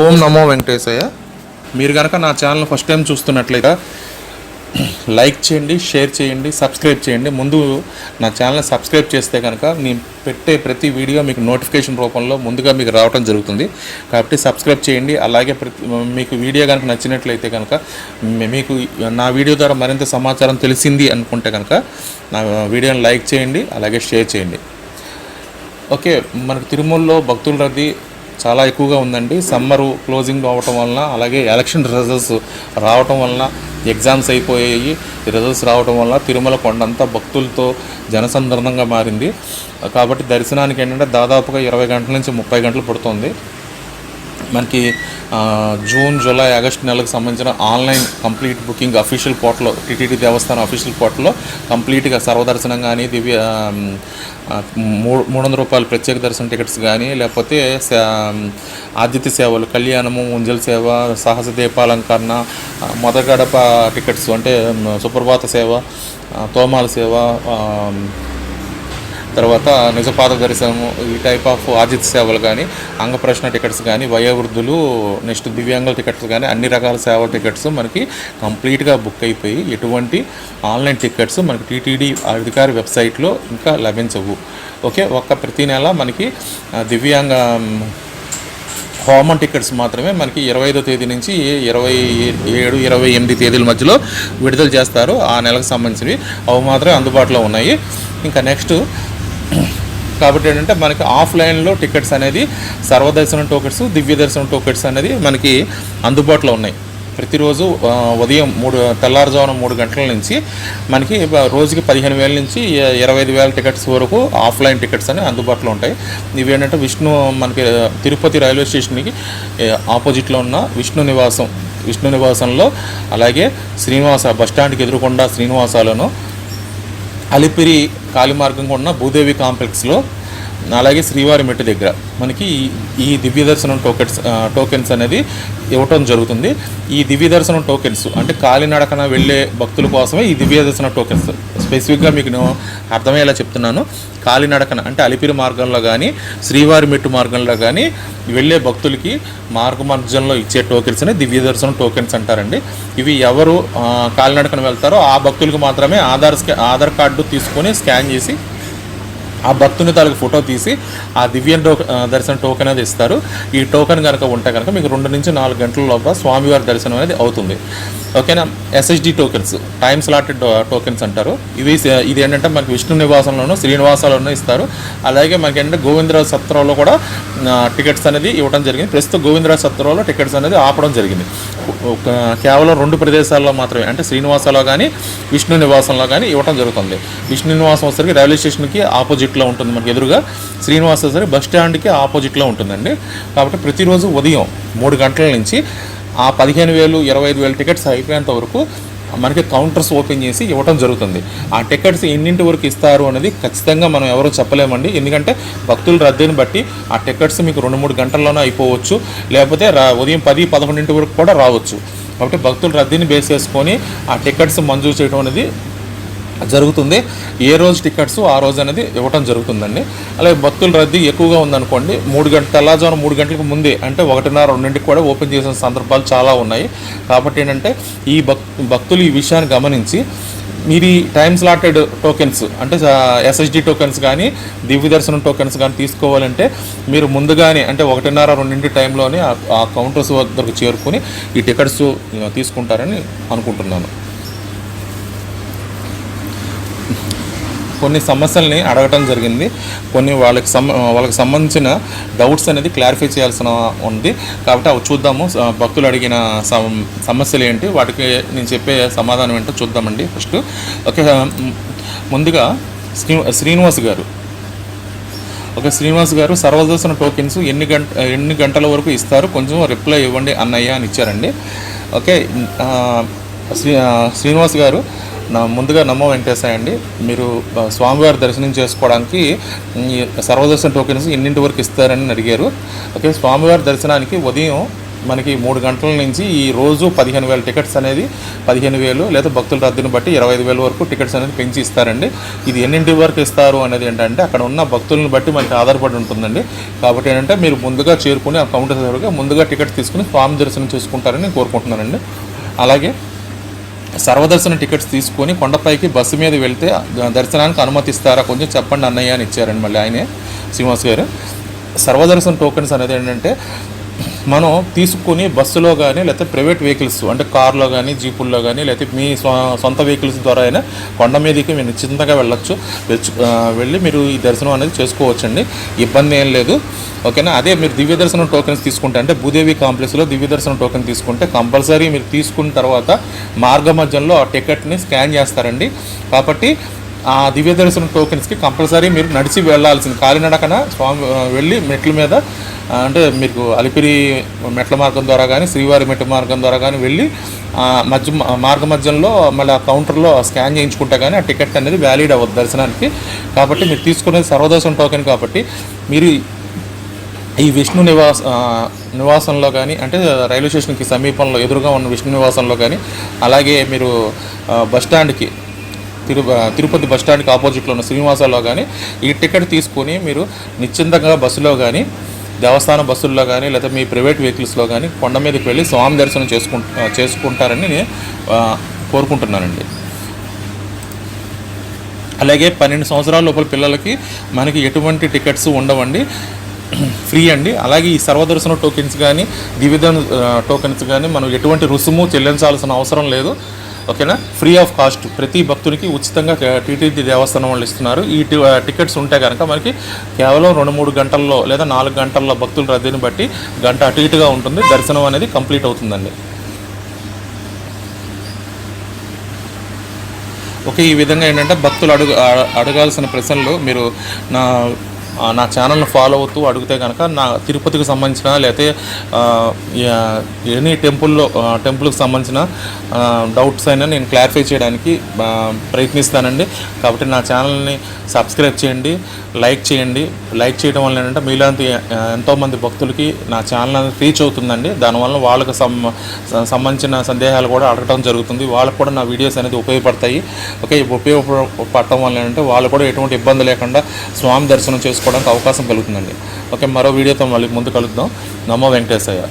ఓం నమో వెంకటేశయ్య. మీరు కనుక నా ఛానల్ ఫస్ట్ టైం చూస్తున్నట్లయితే లైక్ చేయండి షేర్ చేయండి సబ్స్క్రైబ్ చేయండి. ముందు నా ఛానల్ సబ్స్క్రైబ్ చేస్తే కనుక నేను పెట్టే ప్రతి వీడియో మీకు నోటిఫికేషన్ రూపంలో ముందుగా మీకు రావడం జరుగుతుంది. కాబట్టి సబ్స్క్రైబ్ చేయండి. అలాగే ప్రతి మీకు వీడియో కనుక నచ్చినట్లయితే కనుక మీకు నా వీడియో ద్వారా మరింత సమాచారం తెలిసింది అనుకుంటే కనుక నా వీడియోని లైక్ చేయండి అలాగే షేర్ చేయండి. ఓకే మనకు తిరుమలలో భక్తుల రద్దీ చాలా ఎక్కువగా ఉందండి. సమ్మరు క్లోజింగ్ అవ్వటం వలన అలాగే ఎలక్షన్ రిజల్ట్స్ రావటం వలన ఎగ్జామ్స్ అయిపోయాయి. రిజల్ట్స్ రావటం వల్ల తిరుమల కొండంతా భక్తులతో జనసందర్ణంగా మారింది. కాబట్టి దర్శనానికి ఏంటంటే దాదాపుగా ఇరవై గంటల నుంచి ముప్పై గంటలు పడుతుంది. మనకి జూన్ జూలై ఆగస్ట్ నెలకు సంబంధించిన online complete booking official portal TTD దేవస్థానం అఫీషియల్ పోర్టల్లో కంప్లీట్గా సర్వదర్శనం కానీ దివ్య మూడు మూడు వందల రూపాయలు ప్రత్యేక దర్శనం టికెట్స్ కానీ లేకపోతే సే- ఆతిథ్య సేవలు కళ్యాణము ఉంజల్ సేవ సాహస దీపాలంకరణ మొదగడప టికెట్స్ అంటే సుప్రభాత సేవ తోమాల సేవ తర్వాత నిజపాద దర్శనము ఈ టైప్ ఆఫ్ ఆతిథ్య సేవలు కానీ అంగప్రశ్న టికెట్స్ కానీ వయోవృద్ధులు నెక్స్ట్ దివ్యాంగుల టికెట్స్ కానీ అన్ని రకాల సేవ టికెట్స్ మనకి కంప్లీట్గా బుక్ అయిపోయి ఎటువంటి ఆన్లైన్ టికెట్స్ మనకి టీటీడీ అధికారి వెబ్సైట్లో ఇంకా లభించవు. ఓకే ఒక్క ప్రతి నెల మనకి దివ్యాంగ కామన్ టికెట్స్ మాత్రమే మనకి ఇరవై ఐదో తేదీ నుంచి ఇరవై ఏడు ఇరవై ఎనిమిది తేదీల మధ్యలో విడుదల చేస్తారు. ఆ నెలకు సంబంధించినవి. అవి మాత్రమే అందుబాటులో ఉన్నాయి. ఇంకా నెక్స్ట్ కాబట్టి ఏంటంటే మనకి ఆఫ్లైన్లో టికెట్స్ అనేది సర్వదర్శనం టోకెట్స్ దివ్య దర్శనం టోకెట్స్ అనేది మనకి అందుబాటులో ఉన్నాయి. ప్రతిరోజు ఉదయం మూడు తెల్లారుజామున మూడు గంటల నుంచి మనకి రోజుకి పదిహేను వేల నుంచి ఇరవై ఐదు వేల టికెట్స్ వరకు ఆఫ్లైన్ టికెట్స్ అనేవి అందుబాటులో ఉంటాయి. ఇవి ఏంటంటే విష్ణు మనకి తిరుపతి రైల్వే స్టేషన్కి ఆపోజిట్లో ఉన్న విష్ణు నివాసం విష్ణు నివాసంలో అలాగే శ్రీనివాస బస్ స్టాండ్కి ఎదురుకుండా శ్రీనివాసాలను అలిపిరి కాలిమార్గంగా ఉన్న భూదేవి కాంప్లెక్స్లో అలాగే శ్రీవారి మెట్టు దగ్గర మనకి ఈ- ఈ దివ్య దర్శనం టోకెన్స్ టోకెన్స్ అనేది ఇవ్వటం జరుగుతుంది. ఈ దివ్య దర్శనం టోకెన్స్ అంటే కాలినడకన వెళ్ళే భక్తుల కోసమే ఈ దివ్య దర్శనం టోకెన్స్. స్పెసిఫిక్గా మీకు నేను అర్థమయ్యేలా చెప్తున్నాను. కాలినడకన అంటే అలిపిరి మార్గంలో కానీ శ్రీవారి మెట్టు మార్గంలో కానీ వెళ్ళే భక్తులకి మార్గ మధ్యంలో ఇచ్చే టోకెన్స్ అనే దివ్య దర్శనం టోకెన్స్ అంటారండి. ఇవి ఎవరు కాలినడకన వెళ్తారో ఆ భక్తులకు మాత్రమే ఆధార్ స్కా ఆధార్ కార్డు తీసుకొని స్కాన్ చేసి ఆ భక్తుని తాలూకు ఫోటో తీసి ఆ దివ్య దర్శన టోకెన్ అనేది ఇస్తారు. ఈ టోకెన్ కనుక ఉంటే కనుక మీకు రెండు నుంచి నాలుగు గంటల లోపల స్వామివారి దర్శనం అనేది అవుతుంది. ఓకేనా? SSD tokens time slotted tokens అంటారు. ఇవి ఇది ఏంటంటే మనకి విష్ణు నివాసంలోనూ శ్రీనివాసాల్లోనూ ఇస్తారు. అలాగే మనకి ఏంటంటే గోవిందరాజు సత్రంలో కూడా టికెట్స్ అనేది ఇవ్వడం జరిగింది. ప్రస్తుతం గోవిందరాజు సత్రంలో టికెట్స్ అనేది ఆపడం జరిగింది. ఒక కేవలం రెండు ప్రదేశాల్లో మాత్రమే అంటే శ్రీనివాసంలో కానీ విష్ణు నివాసంలో కానీ ఇవ్వడం జరుగుతుంది. విష్ణు నివాసం వచ్చేసరికి రైల్వే స్టేషన్కి ఆపోజిట్ ఆపోజిట్లో ఉంటుంది మనకి ఎదురుగా. శ్రీనివాస సరే బస్ స్టాండ్కి ఆపోజిట్లో ఉంటుందండి. కాబట్టి ప్రతిరోజు ఉదయం మూడు గంటల నుంచి ఆ పదిహేను వేలు ఇరవై ఐదు వేల టికెట్స్ అయిపోయేంత వరకు మనకి కౌంటర్స్ ఓపెన్ చేసి ఇవ్వడం జరుగుతుంది. ఆ టికెట్స్ ఎన్నింటి వరకు ఇస్తారు అనేది ఖచ్చితంగా మనం ఎవరూ చెప్పలేమండి. ఎందుకంటే భక్తుల రద్దీని బట్టి ఆ టికెట్స్ మీకు రెండు మూడు గంటల్లోనే అయిపోవచ్చు. లేకపోతే రా ఉదయం పది పదకొండింటి వరకు కూడా రావచ్చు. కాబట్టి భక్తుల రద్దీని బేస్ చేసుకొని ఆ టికెట్స్ మంజూరు చేయడం అనేది జరుగుతుంది. ఏ రోజు టికెట్స్ ఆ రోజు అనేది ఇవ్వటం జరుగుతుందండి. అలాగే భక్తుల రద్దీ ఎక్కువగా ఉందనుకోండి మూడు గంటల తెల్లారుజామున మూడు గంటలకు ముందే అంటే ఒకటిన్నర రెండింటికి కూడా ఓపెన్ చేసిన సందర్భాలు చాలా ఉన్నాయి. కాబట్టి ఏంటంటే ఈ భక్ భక్తులు ఈ విషయాన్ని గమనించి మీరు ఈ టైమ్ స్లాటెడ్ టోకెన్స్ అంటే ఎస్ఎస్డి టోకెన్స్ కానీ దివ్య దర్శనం టోకెన్స్ కానీ తీసుకోవాలంటే మీరు ముందుగానే అంటే ఒకటిన్నర రెండింటి టైంలోనే ఆ- కౌంటర్స్ వద్దకు చేరుకొని ఈ టికెట్స్ తీసుకుంటారని అనుకుంటున్నాను. కొన్ని సమస్యల్ని అడగటం జరిగింది. కొన్ని వాళ్ళకి సం వాళ్ళకి సంబంధించిన డౌట్స్ అనేది క్లారిఫై చేయాల్సిన ఉంది. కాబట్టి అవి చూద్దాము. భక్తులు అడిగిన సమ- సమస్యలు ఏంటి? వాటికి నేను చెప్పే సమాధానం ఏంటో చూద్దామండి ఫస్ట్. ఓకే ముందుగా శ్రీ శ్రీనివాస్ గారు. ఓకే శ్రీనివాస్ గారు సర్వదర్శన టోకెన్స్ ఎన్ని గంట ఎన్ని గంటల వరకు ఇస్తారు? కొంచెం రిప్లై ఇవ్వండి అన్నయ్య అని ఇచ్చారండి. ఓకే శ్రీ శ్రీనివాస్ గారు నా ముందుగా నమ్మ వెంకటేశాయ అండి. మీరు స్వామివారి దర్శనం చేసుకోవడానికి సర్వదర్శన టోకెన్స్ ఎన్నింటి వరకు ఇస్తారని అడిగారు. ఓకే స్వామివారి దర్శనానికి ఉదయం మనకి మూడు గంటల నుంచి ఈ రోజు పదిహేను వేల టికెట్స్ అనేది పదిహేను వేలు లేదా భక్తుల రద్దీని బట్టి ఇరవై ఐదు వేల వరకు టికెట్స్ అనేది పెంచి ఇస్తారండి. ఇది ఎన్నింటి వరకు ఇస్తారు అనేది ఏంటంటే అక్కడ ఉన్న భక్తులను బట్టి మనకి ఆధారపడి ఉంటుందండి. కాబట్టి ఏంటంటే మీరు ముందుగా చేరుకుని ఆ కౌంటర్ దగ్గరగా ముందుగా టికెట్ తీసుకుని స్వామి దర్శనం చేసుకుంటారని కోరుకుంటున్నానండి. అలాగే సర్వదర్శన టికెట్స్ తీసుకొని కొండపైకి బస్సు మీద వెళ్తే దర్శనానికి అనుమతిస్తారా? కొంచెం చెప్పండి అన్నయ్య అని ఇచ్చారండి మళ్ళీ ఆయనే శ్రీనివాస్ గారు. సర్వదర్శన టోకెన్స్ అనేది ఏంటంటే మనం తీసుకుని బస్సులో కానీ లేకపోతే ప్రైవేట్ వెహికల్స్ అంటే కార్లో కానీ జీపుల్లో కానీ లేకపోతే మీ సొంత వెహికల్స్ ద్వారా అయినా కొండ మీదకి మీరు నిశ్చింతగా వెళ్ళొచ్చు. వెళ్ళి మీరు ఈ దర్శనం అనేది చేసుకోవచ్చండి. ఇబ్బంది ఏం లేదు. ఓకేనా? అదే మీరు దివ్య దర్శనం టోకెన్స్ తీసుకుంటే అంటే భూదేవి కాంప్లెక్స్లో దివ్య దర్శనం టోకెన్ తీసుకుంటే కంపల్సరీ మీరు తీసుకున్న తర్వాత మార్గ మధ్యంలో ఆ టికెట్ని స్కాన్ చేస్తారండి. కాబట్టి ఆ దివ్య దర్శనం టోకెన్స్కి కంపల్సరీ మీరు నడిచి వెళ్ళాల్సింది. కాలినడకన స్వామి వెళ్ళి మెట్ల మీద అంటే మీకు అలిపిరి మెట్ల మార్గం ద్వారా కానీ శ్రీవారి మెట్ల మార్గం ద్వారా కానీ వెళ్ళి ఆ, మధ్య మార్గ మధ్యంలో మళ్ళీ ఆ కౌంటర్లో స్కాన్ చేయించుకుంటే కానీ ఆ టికెట్ అనేది వ్యాలిడ్ అవ్వదు దర్శనానికి. కాబట్టి మీరు తీసుకునేది సర్వదర్శనం టోకెన్ కాబట్టి మీరు ఈ విష్ణు నివాస నివాసంలో కానీ అంటే రైల్వే స్టేషన్కి సమీపంలో ఎదురుగా ఉన్న విష్ణు నివాసంలో కానీ అలాగే మీరు బస్ స్టాండ్కి తిరు తిరుపతి బస్ స్టాండ్కి ఆపోజిట్లో ఉన్న శ్రీనివాసాల్లో కానీ ఈ టికెట్ తీసుకొని మీరు నిశ్చింతంగా బస్సులో కానీ దేవస్థాన బస్సుల్లో కానీ లేదా మీ ప్రైవేట్ వెహికల్స్లో కానీ కొండ మీదకి వెళ్ళి స్వామి దర్శనం చేసుకు చేసుకుంటారని నేను కోరుకుంటున్నానండి. అలాగే పన్నెండు సంవత్సరాల లోపల పిల్లలకి మనకి ఎటువంటి టికెట్స్ ఉండవండి. ఫ్రీ అండి. అలాగే ఈ సర్వదర్శన టోకెన్స్ కానీ దివ్యదన్ టోకెన్స్ కానీ మనం ఎటువంటి రుసుము చెల్లించాల్సిన అవసరం లేదు. ఓకేనా? ఫ్రీ ఆఫ్ కాస్ట్ ప్రతి భక్తునికి ఉచితంగా టీటీడీ దేవస్థానం వాళ్ళు ఇస్తున్నారు. ఈ టికెట్స్ ఉంటే కనుక మనకి కేవలం రెండు మూడు గంటల్లో లేదా నాలుగు గంటల్లో భక్తుల రద్దీని బట్టి గంట అటు ఇటుగా ఉంటుంది. దర్శనం అనేది కంప్లీట్ అవుతుందండి. ఓకే ఈ విధంగా ఏంటంటే భక్తులు అడుగు అడగాల్సిన ప్రశ్నలు మీరు నా నా ఛానల్ని ఫాలో అవుతూ అడిగితే కనుక నా తిరుపతికి సంబంధించిన లేకపోతే ఎనీ టెంపుల్లో టెంపుల్కి సంబంధించిన డౌట్స్ అయినా నేను క్లారిఫై చేయడానికి ప్రయత్నిస్తానండి. కాబట్టి నా ఛానల్ని సబ్స్క్రైబ్ చేయండి. లైక్ చేయండి. లైక్ చేయడం వల్ల ఏంటంటే మీలాంటి ఎంతోమంది భక్తులకి నా ఛానల్ అనేది రీచ్ అవుతుందండి. దానివల్ల వాళ్ళకి సం సంబంధించిన సందేహాలు కూడా అడగడం జరుగుతుంది. వాళ్ళకు కూడా నా వీడియోస్ అనేది ఉపయోగపడతాయి. ఓకే ఉపయోగపడటం వల్ల ఏంటంటే వాళ్ళు కూడా ఎటువంటి ఇబ్బంది లేకుండా స్వామి దర్శనం చేసుకోవడానికి అవకాశం కలుగుతుందండి. ఓకే మరో వీడియోతో మళ్ళీ ముందు కలుద్దాం. నమో వెంకటేశయ్య.